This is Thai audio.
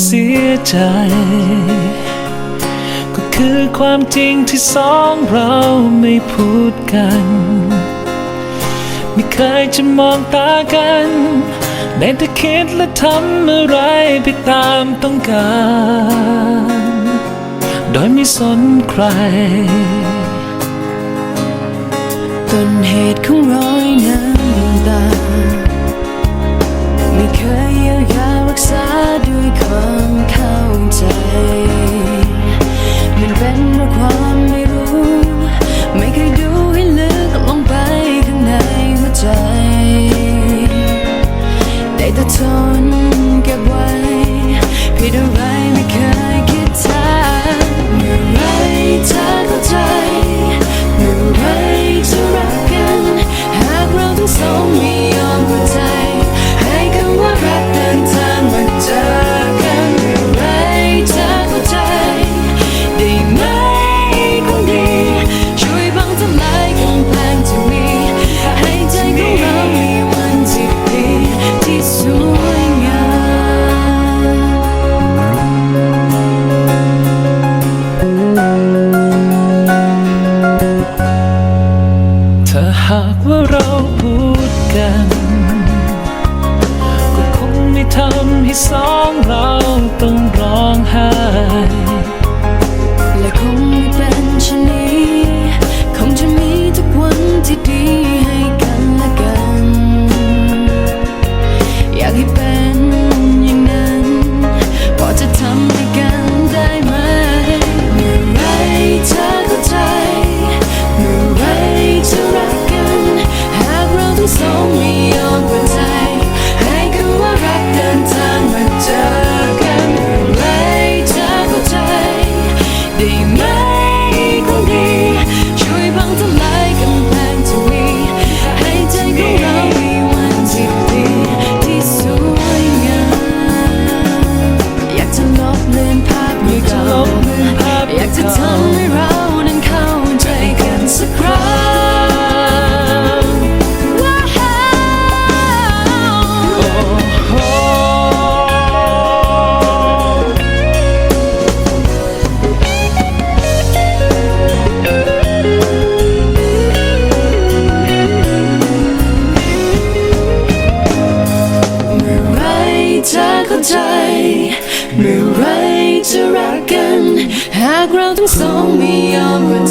เสียใจ ก็คือความจริงที่สองเราไม่พูดกัน ไม่เคยจะมองตากันได้แต่คิดและทำอะไรไปตามต้องการ โดยไม่สนใครต้นเหตุของรอยน้ำตา the tone. ที่สองเราต้องร้องไห้ At the time Don't tell me I'm